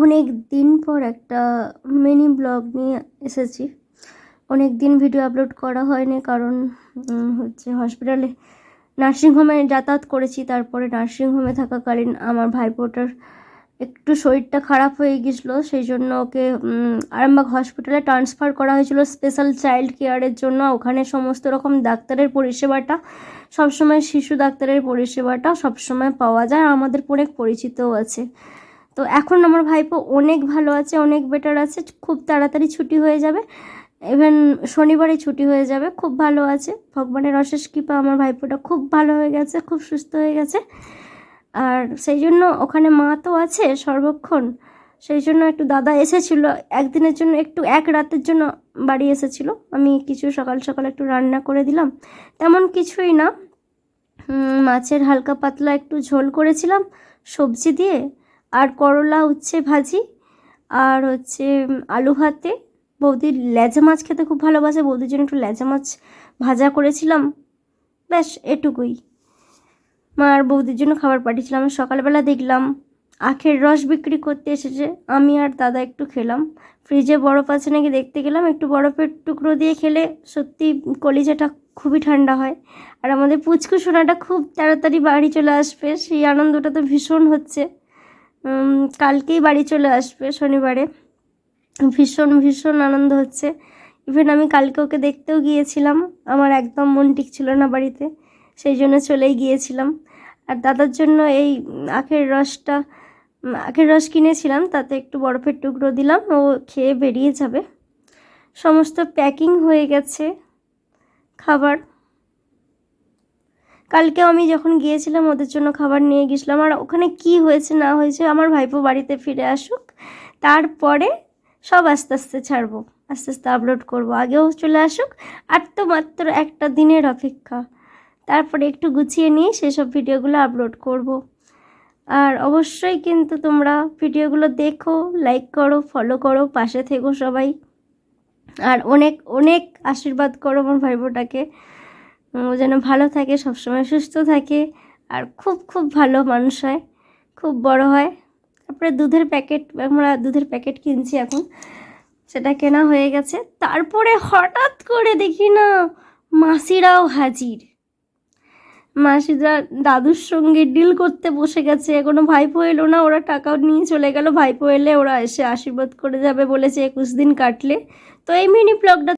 অনেক দিন পর একটা মিনি ব্লগ নিয়ে এসেছি। অনেক দিন ভিডিও আপলোড করা হয়নি কারণ হচ্ছে হসপিটালে নার্সিংহোমে যাতায়াত করেছি, তারপরে নার্সিংহোমে থাকাকালীন আমার ভাইপোটার একটু শরীরটা খারাপ হয়ে গেছিল, সেই জন্য ওকে আরামবাগ হসপিটালে ট্রান্সফার করা হয়েছিল স্পেশাল চাইল্ড কেয়ারের জন্য। ওখানে সমস্ত রকম ডাক্তারের পরিষেবাটা, সবসময় শিশু ডাক্তারের পরিষেবাটা সবসময় পাওয়া যায়। আমাদের অনেক পরিচিতও আছে। তো এখন আমার ভাইপো অনেক ভালো আছে, অনেক বেটার আছে, খুব তাড়াতাড়ি ছুটি হয়ে যাবে। ইভেন শনিবারে ছুটি হয়ে যাবে, খুব ভালো আছে। ভগবানের অশেষ কৃপা আমার ভাইপোটা খুব ভালো হয়ে গেছে, খুব সুস্থ হয়ে গেছে। আর সেই জন্য ওখানে মা তো আছে সর্বক্ষণ। সেই জন্য একটু দাদা এসেছিল, একদিনের জন্য একটু এক রাতের জন্য বাড়ি এসেছিল। আমি কিছু সকাল সকাল একটু রান্না করে দিলাম। তেমন কিছুই না। মাছের হালকা পাতলা একটু ঝোল করেছিলাম, সবজি দিয়ে আর করলা উচ্ছে ভাজি, আর হচ্ছে আলু ভাতে। বৌদির লেজা মাছ খেতে খুব ভালোবাসে, বৌদির জন্য একটু লেজা মাছ ভাজা করেছিলাম। ব্যাস, এটুকুই। মা আর বৌদির জন্য খাবার পাঠিয়েছিলাম। সকালবেলা দেখলাম আখের রস বিক্রি করতে এসেছে। আমি আর দাদা একটু খেলাম। ফ্রিজে বরফ আছে নাকি দেখতে গেলাম, একটু বরফের টুকরো দিয়ে খেলে সত্যি কলিজাটা খুবই ঠান্ডা হয়। আর আমাদের পুচকু সোনাটা খুব তাড়াতাড়ি বাড়ি চলে আসবে, সেই আনন্দটা তো ভীষণ হচ্ছে। কালকেই বাড়ি চলে আসবে শনিবারে। ভীষণ ভীষণ আনন্দ হচ্ছে। ইভেন আমি কালকে ওকে দেখতেও গিয়েছিলাম। আমার একদম মন ঠিক ছিল না বাড়িতে, সেই জন্য চলেই গিয়েছিলাম। আর দাদার জন্য এই আখের রসটা আখের রস কিনেছিলাম, তাতে একটু বরফের টুকরো দিলাম, ও খেয়ে বেরিয়ে যাবে। সমস্ত প্যাকিং হয়ে গেছে, খাবার। কালকে আমি যখন গিয়েছিলাম ওদের জন্য খাবার নিয়ে গেছিলাম, আর ওখানে কি হয়েছে না হয়েছে আমার ভাইপো বাড়িতে ফিরে আসুক, তারপরে সব আস্তে আস্তে ছাড়বো, আস্তে আস্তে আপলোড করব, আগেও চলে আসুক, আর তো মাত্র একটা দিনের অপেক্ষা। তারপরে একটু গুছিয়ে নিয়ে সেসব ভিডিওগুলো আপলোড করব। আর অবশ্যই কিন্তু তোমরা ভিডিওগুলো দেখো লাইক করো ফলো করো, পাশে থেকো সবাই। আর অনেক অনেক আশীর্বাদ করো আমার ভাইবোটাকে ও যেন ভালো থাকে, সবসময় সুস্থ থাকে আর খুব খুব ভালো মানুষ হয়, খুব বড় হয়। তারপরে দুধের প্যাকেট, আমরা দুধের প্যাকেট কিনছি এখন, সেটা কেনা হয়ে গেছে। তারপরে হঠাৎ করে দেখি না, মাসিরাও হাজির। মাসিরা দাদুর সঙ্গে ডিল করতে বসে গেছে, কোনো ভাইপো এলো না, ওরা টাকাও নিয়ে চলে গেল, ভাইপো এলে ওরা এসে আশীর্বাদ করে যাবে বলেছে, একুশ দিন কাটলে। তো এই মিনি ব্লগটা